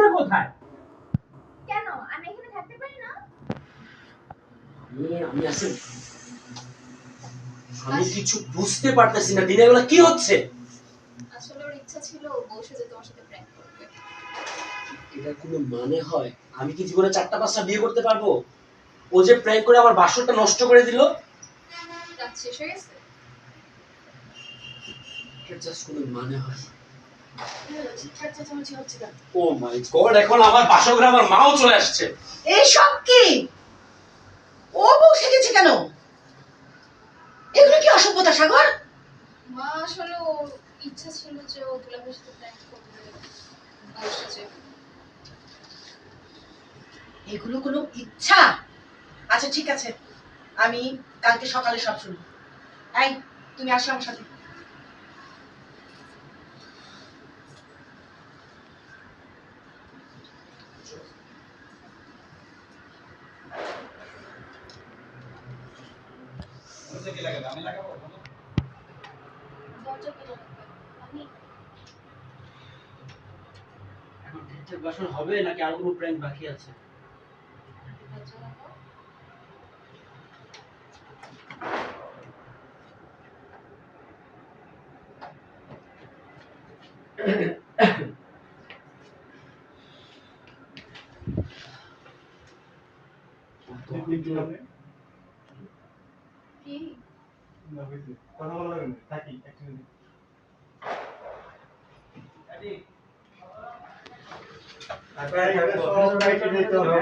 দিনা কোথায়? কেন? আমি এখানে থাকতে পারি না? আমি আমি আসলে আমি কিছু বুঝতে পারতেছি না। দিনের বেলা কি হচ্ছে? আসলে ওর ইচ্ছা ছিল বউ সেজে তোমার সাথে প্র্যাঙ্ক করবে। এটা কোনো মানে হয়? আমি কি জীবনে চারটা পাঁচটা বিয়ে করতে পারব? ও যে প্র্যাঙ্ক করে আমার বাসনটা নষ্ট করে দিল? শেষ হয়ে গেছে? এটা জাস্ট কোনো মানে হয় ও মাই গড এখন আমার মাও চলে আসছে। এইসব কি? ও কেন? এগুলো কি অসভ্যতা সাগর? মা আসলে ইচ্ছা ছিল যে ও দুলাভের সাথে প্র্যাঙ্ক করবে এগুলো কোনো ইচ্ছা? আচ্ছা ঠিক আছে। আমি কালকে সকালে সব শুনব। এই তুমি আসো আমার সাথে। বাসন হবে নাকি আর কোনো প্র্যাঙ্ক বাকি আছে দরজা লাগাও রাইটে দিতে হবে